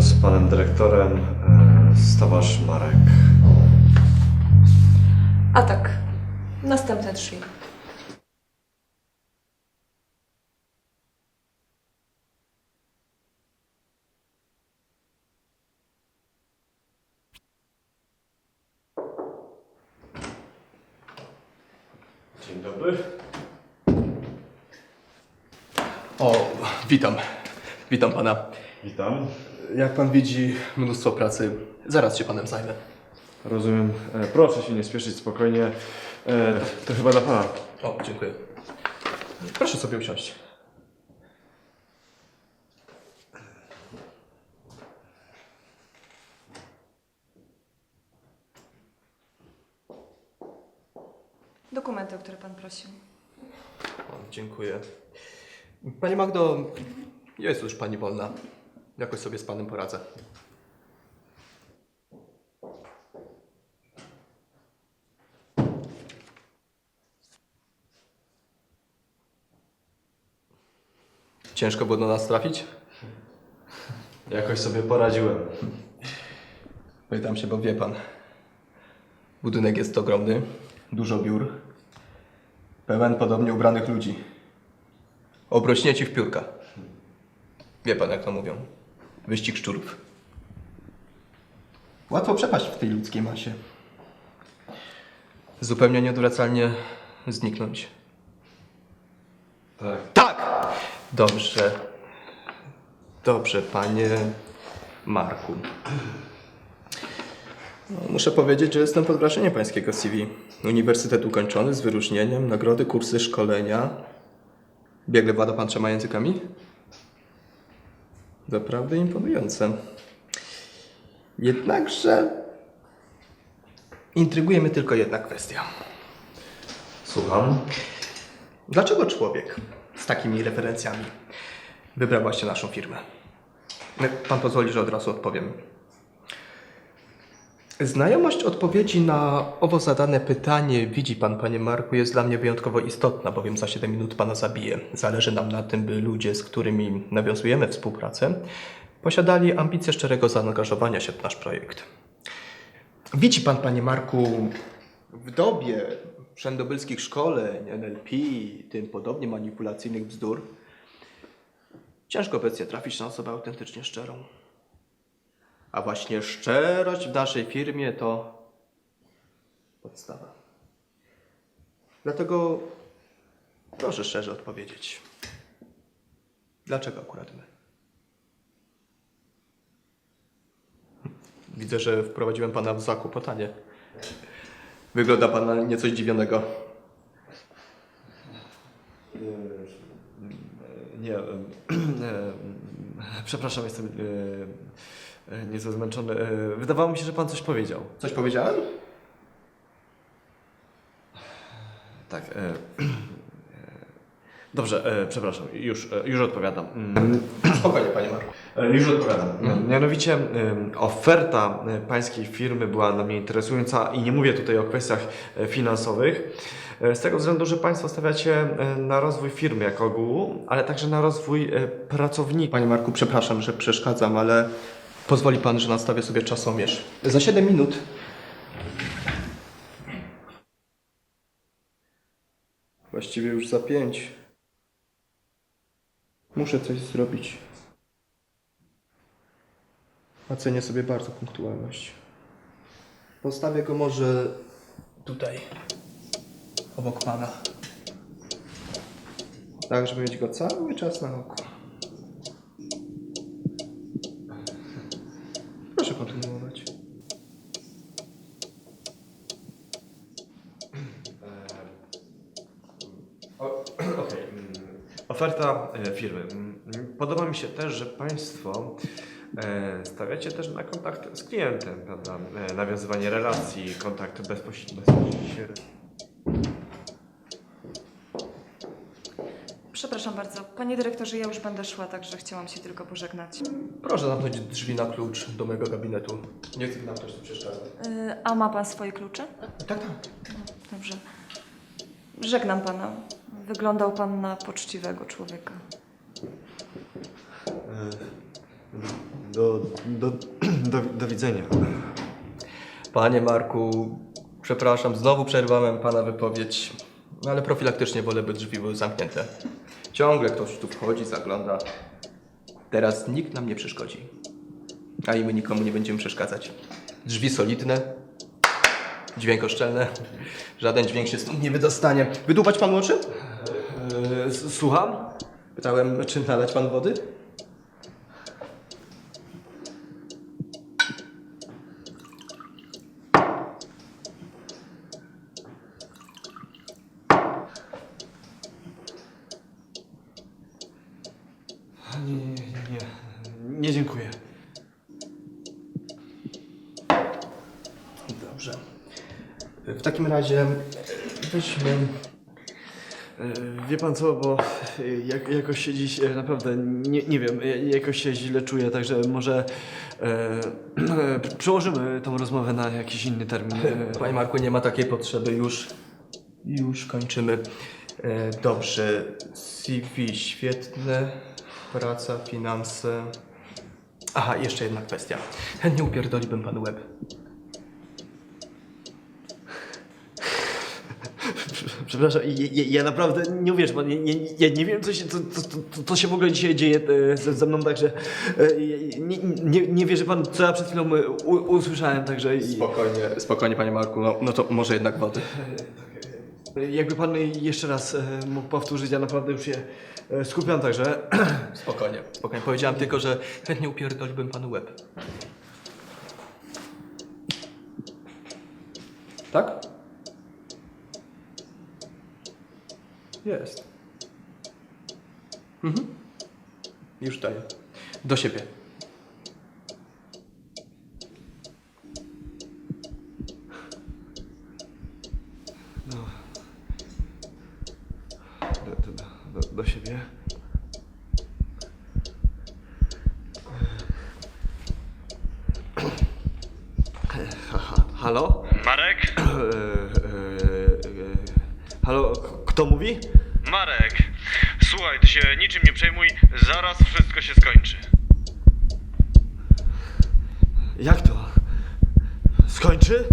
z panem dyrektorem e, Stowarz Marek. A tak, następne drzwi. Dzień dobry. O, witam. Witam pana. Witam. Jak pan widzi, mnóstwo pracy. Zaraz się panem zajmę. Rozumiem. E, proszę się nie spieszyć, spokojnie. E, to chyba dla pana. O, dziękuję. Proszę sobie usiąść. Dokumenty, o które pan prosił. O, dziękuję. Pani Magdo, jest już pani wolna. Jakoś sobie z panem poradzę. Ciężko było do nas trafić? Jakoś sobie poradziłem. Pytam się, bo wie pan. Budynek jest ogromny, dużo biur, pełen podobnie ubranych ludzi. Obrośnięci w piórka. Wie pan, jak to mówią. Wyścig szczurów. Łatwo przepaść w tej ludzkiej masie. Zupełnie nieodwracalnie zniknąć. Tak. Tak! Dobrze. Dobrze, panie Marku. No, muszę powiedzieć, że jestem pod wrażeniem pańskiego CV. Uniwersytet ukończony z wyróżnieniem, nagrody, kursy, szkolenia. Biegle włada pan trzema językami? Naprawdę imponujące. Jednakże intryguje mnie tylko jedna kwestia. Słucham. Dlaczego człowiek z takimi referencjami wybrał właśnie naszą firmę? Pan pozwoli, że od razu odpowiem. Znajomość odpowiedzi na owo zadane pytanie, widzi pan, panie Marku, jest dla mnie wyjątkowo istotna, bowiem za 7 minut pana zabiję. Zależy nam na tym, by ludzie, z którymi nawiązujemy współpracę, posiadali ambicje szczerego zaangażowania się w nasz projekt. Widzi pan, panie Marku, w dobie wszędobylskich szkoleń, NLP, tym podobnie manipulacyjnych bzdur, ciężko obecnie trafić na osobę autentycznie szczerą. A właśnie szczerość w naszej firmie to podstawa. Dlatego proszę szczerze odpowiedzieć. Dlaczego akurat my? Widzę, że wprowadziłem pana w zakłopotanie. Wygląda pan nieco zdziwionego. Nie. Przepraszam, jestem nieco zmęczony. E, Wydawało mi się, że pan coś powiedział. Coś powiedziałem? Tak. E, e, dobrze, e, przepraszam, już, e, już odpowiadam. Mm, Spokojnie, panie Marku. E, Już odpowiadam. Mianowicie em, oferta e, pańskiej firmy była dla mnie interesująca i nie mówię tutaj o kwestiach e, finansowych. e, Z tego względu, że Państwo stawiacie e, na rozwój firmy jako ogółu, ale także na rozwój e, pracowników. Panie Marku, przepraszam, że przeszkadzam, ale pozwoli pan, że nastawię sobie czasomierz. Za 7 minut. Właściwie już za 5. Muszę coś zrobić. A cenię sobie bardzo punktualność. Postawię go może tutaj, obok pana. Tak, żeby mieć go cały czas na oku. Proszę kontynuować. Okej. mm, Oferta e, firmy. Mm, Podoba mi się też, że Państwo e, stawiacie też na kontakt z klientem, prawda? E, Nawiązywanie relacji, kontakt bezpośredni. Przepraszam bardzo, panie dyrektorze, ja już będę szła, także chciałam się tylko pożegnać. Proszę zamknąć drzwi na klucz do mojego gabinetu. Nie chcę nam ktoś tu przeszkadzać. Yy, a ma pan swoje klucze? Tak, tak. Dobrze. Żegnam pana. Wyglądał pan na poczciwego człowieka. E, Do, do, do, do widzenia. Panie Marku, przepraszam, znowu przerwałem pana wypowiedź, no ale profilaktycznie wolę, by drzwi były zamknięte. Ciągle ktoś tu wchodzi, zagląda. Teraz nikt nam nie przeszkodzi. A i my nikomu nie będziemy przeszkadzać. Drzwi solidne, dźwiękoszczelne. Żaden dźwięk się stąd nie wydostanie. Wydłubać pan oczy? E, słucham? Pytałem, czy nalać pan wody? Nie, nie, nie. Nie dziękuję. Dobrze. W takim razie weźmy E, Wie pan co, bo e, jak, jakoś się dziś e, naprawdę, nie, nie wiem, e, jakoś się źle czuję, także może e, przełożymy tą rozmowę na jakiś inny termin. E, Panie Marku, nie ma takiej potrzeby, już, już kończymy. E, dobrze, CV świetne, praca, finanse. Aha, jeszcze jedna kwestia. Chętnie upierdoliłbym panu łeb. Przepraszam, ja, ja, ja naprawdę nie uwierz pan, ja, ja, ja nie wiem co się, co, co, co, co się w ogóle dzisiaj dzieje e, ze, ze mną, także e, nie, nie, nie wierzy pan, co ja przed chwilą e, u, usłyszałem, także i- Spokojnie, spokojnie, panie Marku, no, no to może jednak wody. Jakby pan jeszcze raz e, mógł powtórzyć, ja naprawdę już się e, skupiam, także Spokojnie, spokojnie. Powiedziałem tylko, że chętnie upierdoliłbym panu łeb. Tak? Jest. Mhm. Już daję. Do siebie. do, do, Ha, ha, halo? Marek? E, e, e, halo, kto mówi? Marek, słuchaj, ty się niczym nie przejmuj, zaraz wszystko się skończy. Jak to? Skończy?